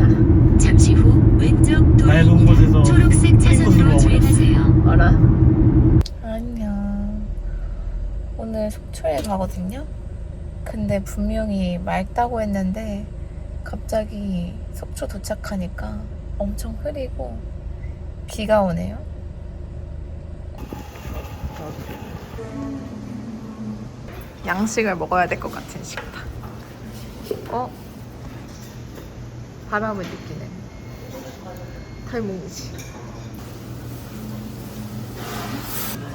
그 그리다. 잠시 후 왼쪽 날 좋은 곳에서 도로 초록색 차선으로 곳으로 주행하세요. 알아. 안녕. 오늘 속초에 가거든요. 근데 분명히 맑다고 했는데 갑자기 속초 도착하니까 엄청 흐리고 비가 오네요. 양식을 먹어야 될 것 같은 식탁. 어? 바람을 느끼네. 탈몽지.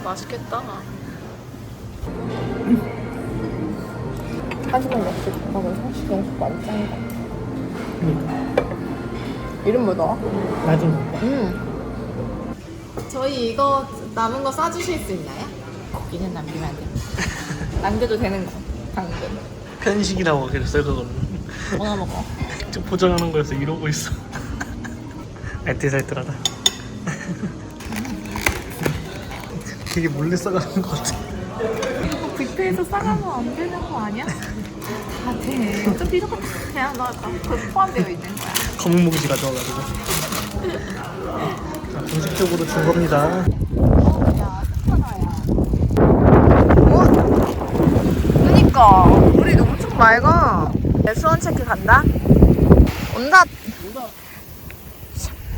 맛있겠다. 하지만 역시 국밥은 사실 영수 만짱이다. 이름 뭐더라? 나중 음. 저희 이거 남은 거 싸주실 수 있나요? 고기는 남기면 안 됩니다. 남겨도 되는 거. 당근. 편식이라고 그랬어요 그거는 뭐나 먹어. 직접 포장하는 거여서 이러고 있어 알뜰살뜰하다 되게 몰래 싸가는 것 같아 이거 뷔페에서 싸가면 안 되는 거 아니야? 다 돼. 어차피 이거 다 그냥 나그 포함되어 있는 거야. 검은 몽지 가져와가지고 자, 공식적으로 준 겁니다 야. 어? 그니까 물이 너무 좀 맑아. 네, 수원 체크 간다. 온다.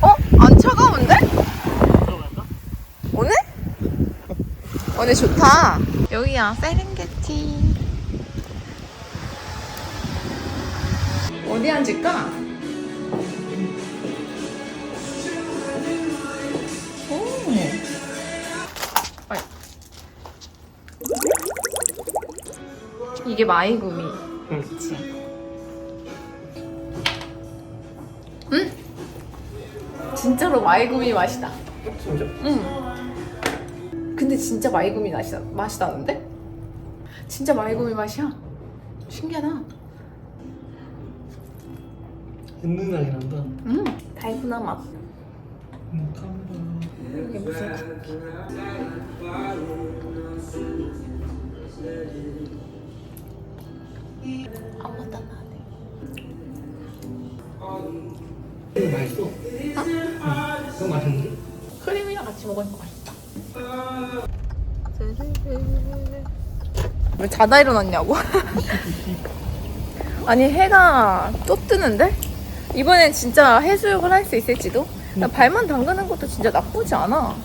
어? 안 차가운데? 오늘? 오늘 좋다. 여기야, 세렝게티. 어디 앉을까? 오. 이게 마이구미. 응. 그치? 100% 마이구미 맛이다. 진짜? 응. 근데 진짜 마이구미 맛이다, 맛이다는데? 진짜 마이구미 맛이야. 신기하다. 은은하게 난다. 음, 달고나 맛. 이게 무슨 쿠키? 아무것도 안 나네. 이거 맛있어 응 그거 맛있는데? 크림이랑 같이 먹으니까 맛있다. 왜 자다 일어났냐고? 아니 해가 또 뜨는데? 이번엔 진짜 해수욕을 할 수 있을지도? 나 발만 담그는 것도 진짜 나쁘지 않아.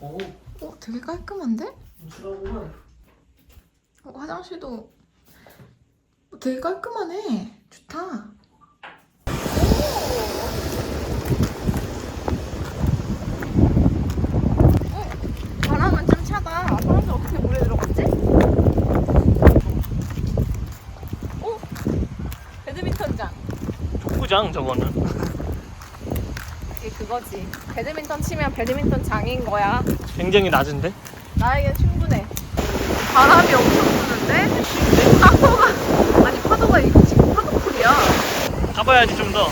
오 어, 되게 깔끔한데? 부드러워 어, 화장실도 되게 깔끔하네. 좋다. 장. 족구장 저거는 이게 그거지. 배드민턴 치면 배드민턴 장인 거야. 굉장히 낮은데? 나에겐 충분해. 바람이 엄청 부는데? 파도가, 아니 파도가 이거 지금 파도풀이야. 가봐야지 좀 더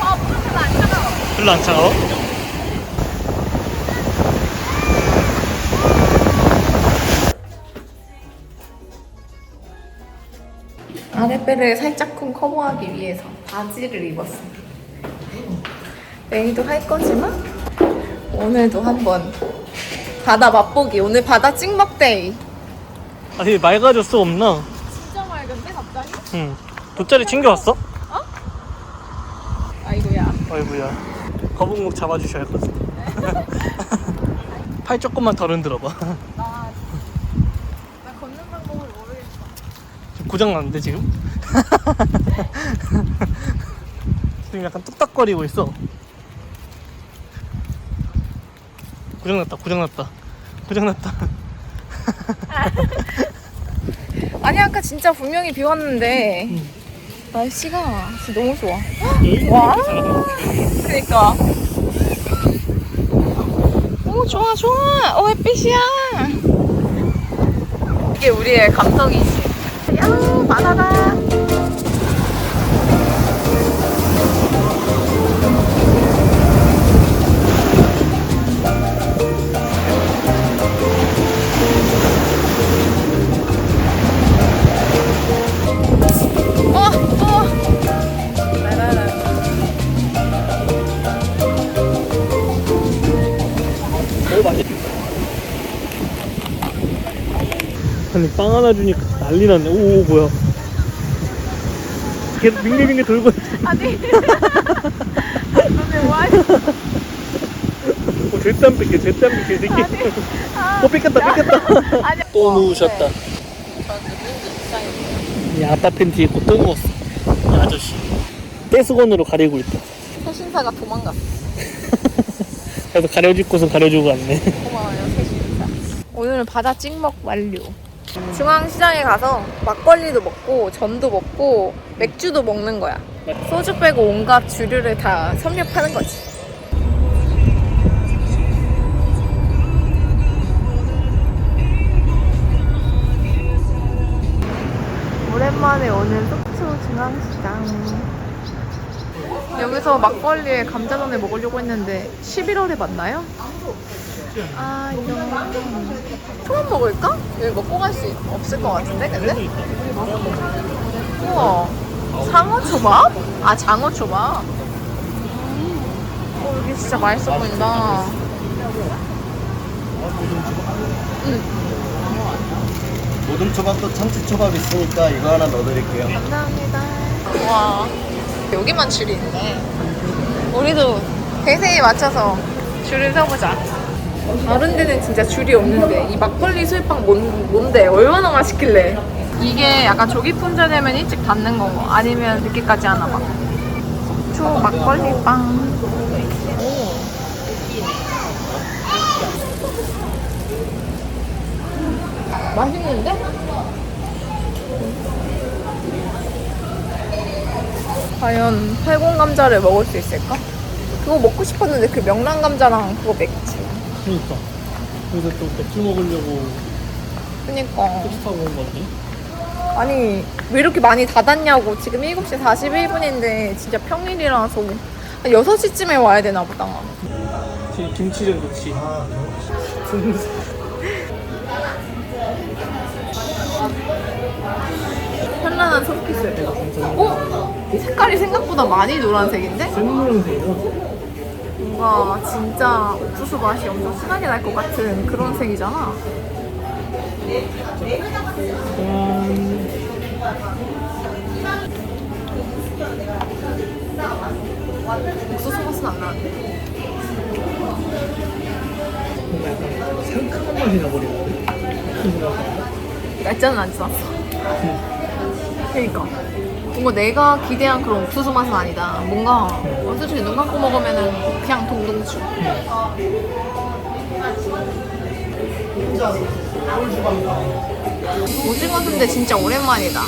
아, 물은 안 차가워. 별로 안 차가워? 아랫배를 살짝쿵 커버하기 위해서 바지를 입었습니다. 내일도 할 거지만 오늘도 한번 바다 맛보기. 오늘 바다 찍먹데이. 아니 맑아졌어 없나? 진짜 맑은데 갑자기? 응 돗자리 챙겨왔어? 아이고야. 아이고야 거북목 잡아주셔야 할 것 같아 팔 조금만 덜 흔들어봐 나, 나 걷는 방법을 모르겠어. 지금 고장 났는데 지금? 지금 약간 뚝딱거리고 있어 고장 났다 고장 났다 고장 났다 아니 아까 진짜 분명히 비 왔는데 날씨가 진짜 너무 좋아. 와. 그니까. 오 좋아 좋아. 오 햇빛이야. 이게 우리의 감성이지. 야 바 다다. 빵 하나 주니까 난리 났네. 오, 오, 뭐야. 계속 빙글빙글 돌고 있어. 아니. 근데 뭐 하시? 어, 안 뺏겨, 안 뺏겨, 이 새끼. 어, 뺏겼다, 뺏겼다. 아니. 또 누우셨다. 저는 민지 입사입니다. 이 아빠 팬티 입고 또 누웠어. 이 아저씨. 떼수건으로 가리고 있다. 새신사가 도망갔어. 그래서 가려줄 곳은 가려주고 갔네. 고마워요, 새신사. 오늘 바다 찍먹 완료. 중앙시장에 가서 막걸리도 먹고 전도 먹고 맥주도 먹는 거야. 소주 빼고 온갖 주류를 다 섭렵하는 거지. 오랜만에 오는 속초 중앙시장. 여기서 막걸리에 감자전을 먹으려고 했는데 11월에 맞나요? 아 이런 초밥 먹을까? 여기 먹고 갈 수 없을 것 같은데 근데? 우와. 상어 초밥? 아 장어 초밥? 어 여기 진짜 맛있어 보인다. 모둠 초밥도 참치 초밥 있으니까 이거 하나 넣어드릴게요. 감사합니다. 와. 여기만 줄이 있네. 우리도 대세에 맞춰서 줄을 서보자 다른 데는 진짜 줄이 없는데 이 막걸리 술빵 뭔, 뭔데? 얼마나 맛있길래 이게 약간 조기 품절 되면 일찍 닫는 거고 아니면 늦게까지 하나 봐 속초 막걸리 빵 오. 맛있는데? 과연 팔공 감자를 먹을 수 있을까? 그거 먹고 싶었는데 그 명란 감자랑 그거 맥주. 그러니까. 그래서 또 맥주 먹으려고 그니까. 택시 타고 온 건데. 아니, 왜 이렇게 많이 닫았냐고. 지금 7시 41분인데 진짜 평일이라서 한 6시쯤에 와야 되나 보다. 지금 김치전 좋지. 현란한 손기술. 어? 이 색깔이 생각보다 많이 노란색인데? 생노란색이야. 뭔가 진짜 옥수수 맛이 엄청 진하게 날 것 같은 그런 색이잖아. 짠. 옥수수 맛은 안 나는데? 뭔가 약간 상큼한 맛이 나버리는데. 날짜는 안 지났어. 그러니까 뭔가 내가 기대한 그런 옥수수 맛은 아니다. 뭔가 어, 솔직히 눈 감고 먹으면은 그냥 동동주. 오징어 순대 진짜 오랜만이다. 음,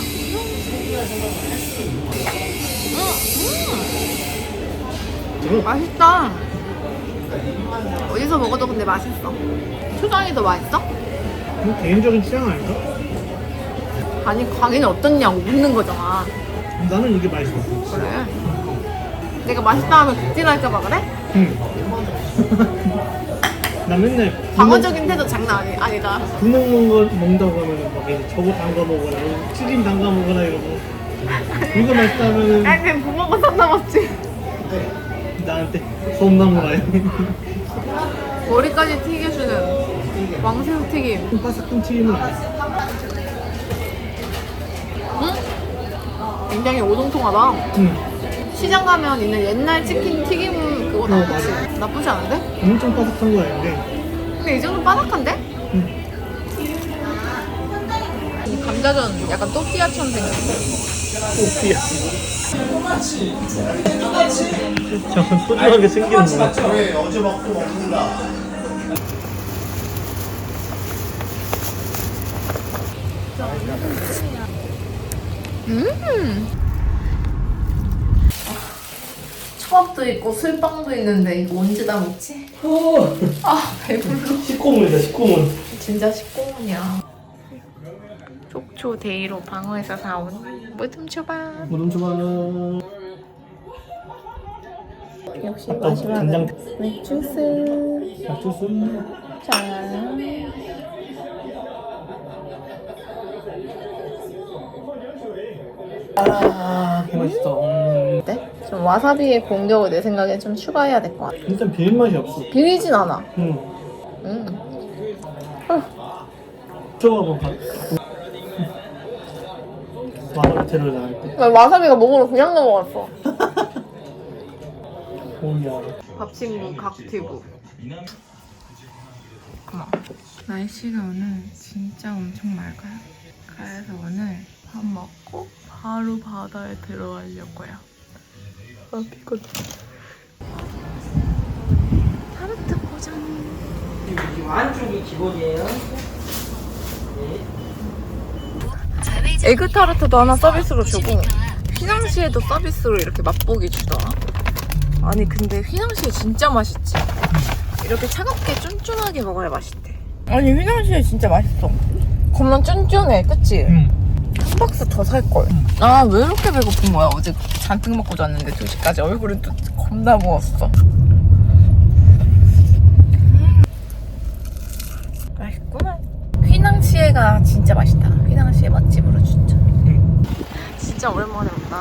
음. 맛있다. 어디서 먹어도 근데 맛있어. 초장이 더 맛있어? 뭐 개인적인 취향 아닌가? 아니 광희는 어떻냐고 묻는 거잖아. 나는 이게 맛있어. 그래. 내가 맛있다 하면 극진할까봐 그래? 응. 나 맨날 방어적인 태도 장난 아니, 아니다. 구멍 먹는 거 먹는다고 하면은 막 이제 저거 담가 먹어라, 튀김 담가 먹어라 이러고 이거 맛있다 하면은 아 그냥 부먹고 산다 먹지. 나한테 솜나무라요. 머리까지 튀겨주는 왕새우 튀김. 바삭한 튀김은. 굉장히 오동통하다. 응. 시장 가면 있는 옛날 치킨 튀김 그거 어, 나왔지. 맞아. 나쁘지 않은데? 엄청 바삭한 거 아닌데. 근데 이 정도 바삭한데? 응. 이 감자전 약간 또띠아처럼 생겼어. 오피야. 저건 소중하게 생기는 거 같아. 왜 어제 먹고 먹는다. 음. 초밥도 있고 술빵도 있는데 이거 언제 다 먹지? 아 배불러. 식고물이다, 식고물. 진짜 식고문이야. 속초 데이로 방어에서 사온 무듬 초밥. 무덤 초밥. 역시 간장 맥주스. 약주스. 짠. 아, 개 맛있어. 음. 어때? 좀 와사비의 공격을 내 생각엔 좀 추가해야 될 것 같아. 일단 비린 맛이 없어. 비리진 않아. 응. 음. 초밥은 봐. 와사비 재료 나올 때. 나 와사비가 목으로 그냥 넘어갔어. 오야. 밥친구 각티브. 날씨가 오늘 진짜 엄청 맑아요. 그래서 오늘 밥 먹고 바로 바다에 들어가려고요. 아 피곤해. 타르트 포장. 안쪽이 기본이에요. 에그 타르트도 하나 서비스로 주고 휘낭시에도 서비스로 이렇게 맛보기 주더라. 아니 근데 휘낭시에 진짜 맛있지. 이렇게 차갑게 쫀쫀하게 먹어야 맛있대. 아니 휘낭시에 진짜 맛있어. 겁나 쫀쫀해, 그치? 응. 한 박스 더 살 걸. 아 왜 이렇게 배고픈 거야? 어제 잔뜩 먹고 잤는데 2시까지 얼굴은 또 겁나 부었어. 음. 맛있구나. 휘낭시에가 진짜 맛있다. 휘낭시에 맛집으로 추천. 진짜 오랜만에 온다.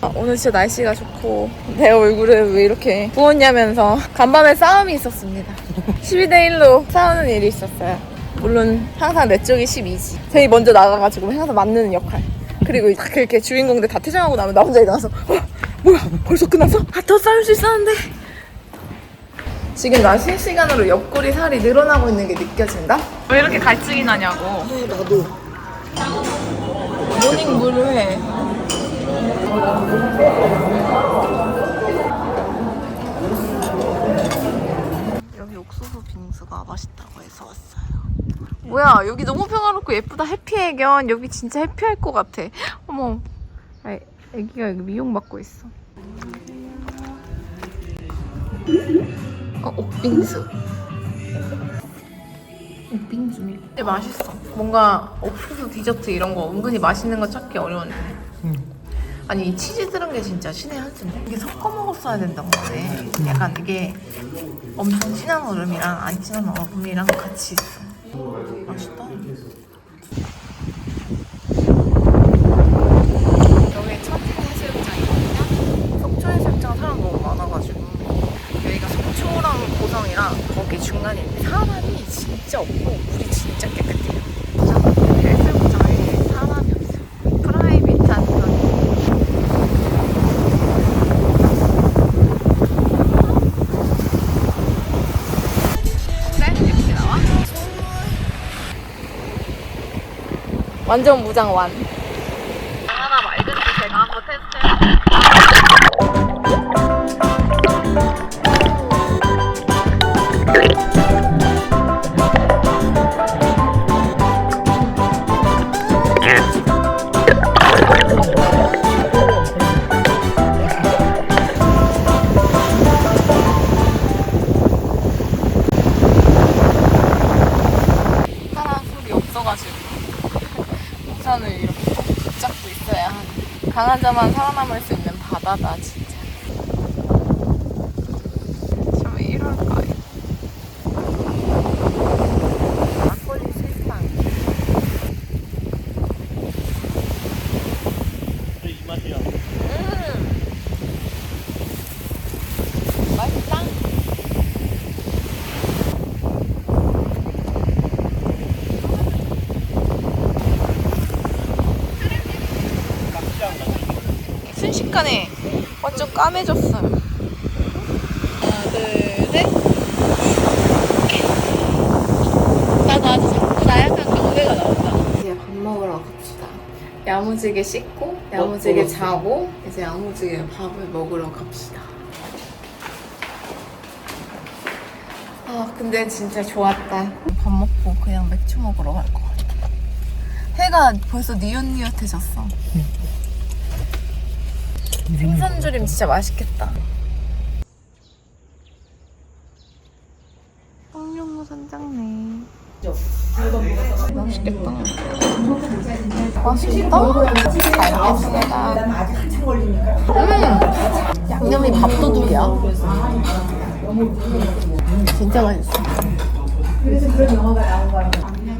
아, 오늘 진짜 날씨가 좋고 내 얼굴에 왜 이렇게 부었냐면서 간밤에 싸움이 있었습니다. 12대 1로 싸우는 일이 있었어요. 물론 항상 내 쪽이 12지. 제일 먼저 나가가지고 항상 맞는 역할. 그리고 딱 이렇게 주인공들 다 퇴장하고 나면 나 혼자 일어나서 어, 뭐야 벌써 끝났어? 아, 더 싸울 수 있었는데 지금 나 실시간으로 옆구리 살이 늘어나고 있는 게 느껴진다? 왜 이렇게 갈증이 나냐고 나도 모닝 물을 해 여기 옥수수 빙수가 맛있다고 해서 왔어요 뭐야 여기 너무 평화롭고 예쁘다 해피해견 여기 진짜 해피할 것 같아 어머 아, 애기가 여기 미용 받고 있어 어, 옥빙수. 옥빙수. 근데 맛있어. 뭔가 옥수수 디저트 이런 거 은근히 맛있는 거 찾기 어려운데. 아니 이 치즈 들은 게 진짜 신의 한 수인데 이게 섞어 먹었어야 된다고 하네. 약간 이게 엄청 진한 얼음이랑 안 진한 얼음이랑 같이 있어. 맛있다. 완전 무장 완. 자만 살아남을 수 있는 바다다 진짜 저 왜 이럴까요? 막걸리 술빵 이 맛이야. 음 맛있다 순식간에 완전 까매졌어요. 하나, 둘, 셋. 나도 아주 자꾸 나약한 경배가 나온다. 이제 밥 먹으러 갑시다. 야무지게 씻고, 야무지게 어, 자고, 이제 야무지게 밥을 먹으러 갑시다. 아, 근데 진짜 좋았다. 밥 먹고 그냥 맥주 먹으러 갈것 같아. 해가 벌써 니엇니엇해졌어. 생선조림 진짜 맛있겠다. 황룡무 선장네. 맛있겠다. 맛있다. 잘 먹겠습니다. 음, 양념이 밥도둑이야. 진짜 맛있어.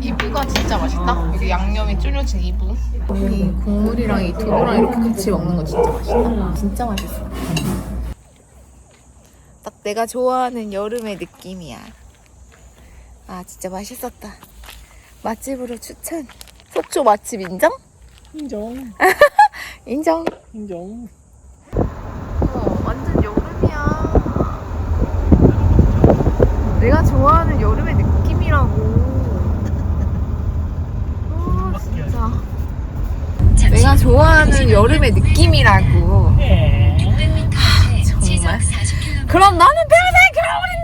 이부가 진짜 맛있다. 이게 양념이 졸여진 이부. 이 국물이랑 이 두부랑 이렇게 같이 먹는 거 진짜 맛있다. 진짜 맛있어. 딱 내가 좋아하는 여름의 느낌이야. 아 진짜 맛있었다. 맛집으로 추천. 속초 맛집 인정? 인정. 인정. 인정. 어, 완전 여름이야. 내가 좋아하는 여름의 느낌 하라고. 아, 진짜. 내가 좋아하는 여름의 느낌이라고. 네. 정말. 그럼 나는 평생 겨울이